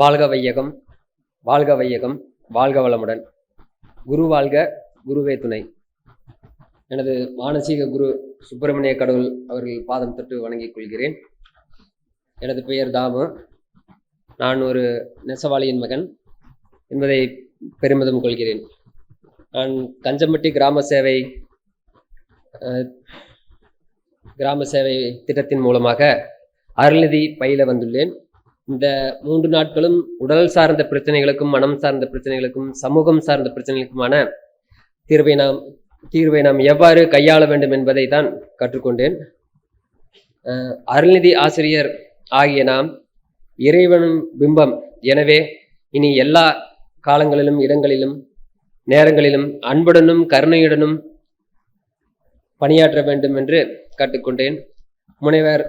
வாழ்க வையகம் வாழ்க வையகம் வாழ்க வளமுடன். குரு வாழ்க குருவே துணை. எனது மானசீக குரு சுப்பிரமணிய கடவுள் அவர்கள் பாதம் தொட்டு வணங்கிக் கொள்கிறேன். எனது பெயர் தாமு. நான் ஒரு நெசவாளியின் மகன் என்பதை பெருமிதம் கொள்கிறேன். நான் கஞ்சம்பட்டி கிராம சேவை கிராம சேவை திட்டத்தின் மூலமாக அருள்நிதி பயில வந்துள்ளேன். இந்த மூன்று நாட்களும் உடல் சார்ந்த பிரச்சனைகளுக்கும் மனம் சார்ந்த பிரச்சனைகளுக்கும் சமூகம் சார்ந்த பிரச்சனைகளுக்குமான தீர்வை நாம் தீர்வை நாம் எவ்வாறு கையாள வேண்டும் என்பதை தான் கற்றுக்கொண்டேன். அருள்நிதி ஆசிரியர் ஆகிய நாம் இறைவனும் பிம்பம். எனவே இனி எல்லா காலங்களிலும் இடங்களிலும் நேரங்களிலும் அன்புடனும் கருணையுடனும் பணியாற்ற வேண்டும் என்று கற்றுக்கொண்டேன். முனைவர்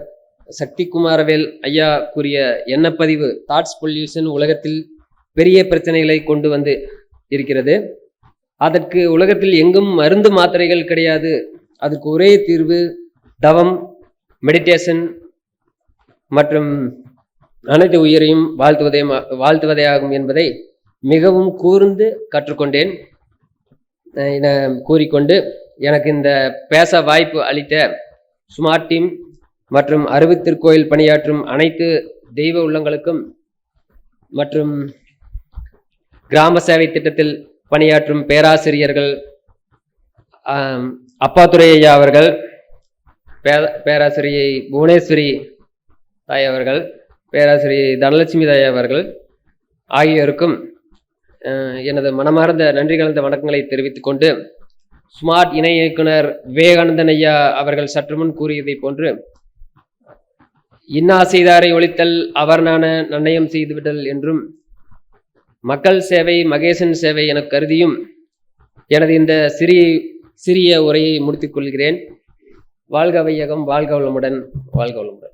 சக்தி குமாரவேல் ஐயா கூறிய எண்ணப்பதிவு தாட்ஸ் பொல்யூஷன் உலகத்தில் பெரிய பிரச்சனைகளை கொண்டு வந்து இருக்கிறது. அதற்கு உலகத்தில் எங்கும் மருந்து மாத்திரைகள் கிடையாது. அதுக்கு ஒரே தீர்வு தவம் மெடிடேஷன் மற்றும் அனைத்து உயிரையும் வாழ்த்துவதே வாழ்த்துவதே ஆகும் என்பதை மிகவும் கூர்ந்து கற்றுக்கொண்டேன். என கூறிக்கொண்டு எனக்கு இந்த பேச வாய்ப்பு அளித்த ஸ்மார்ட் டீம் மற்றும் அருவித்திருக்கோயில் பணியாற்றும் அனைத்து தெய்வ உள்ளங்களுக்கும் மற்றும் கிராம சேவை திட்டத்தில் பணியாற்றும் பேராசிரியர்கள் ஆம், அப்பாத்துரை ஐயா அவர்கள் பே- பேராசிரியை புவனேஸ்வரி தாய் அவர்கள் பேராசிரியை தனலட்சுமி தாய் அவர்கள் ஆகியோருக்கும் எனது மனமார்ந்த நன்றி கலந்த வணக்கங்களை தெரிவித்துக் கொண்டு ஸ்மார்ட் இணை இயக்குனர் விவேகானந்தன் ஐயா அவர்கள் சற்று முன் கூறியதைப் போன்று இன்னா செய்தாரை ஒழித்தல் அவர்னான நன்னயம் செய்துவிடல் என்றும் மக்கள் சேவை மகேசன் சேவை என கருதியும் எனது இந்த சிறிய சிறிய உரையை முடித்துக் கொள்கிறேன். வாழ்க வையகம் வாழ்க வளமுடன் வாழ்க வளமுடன்.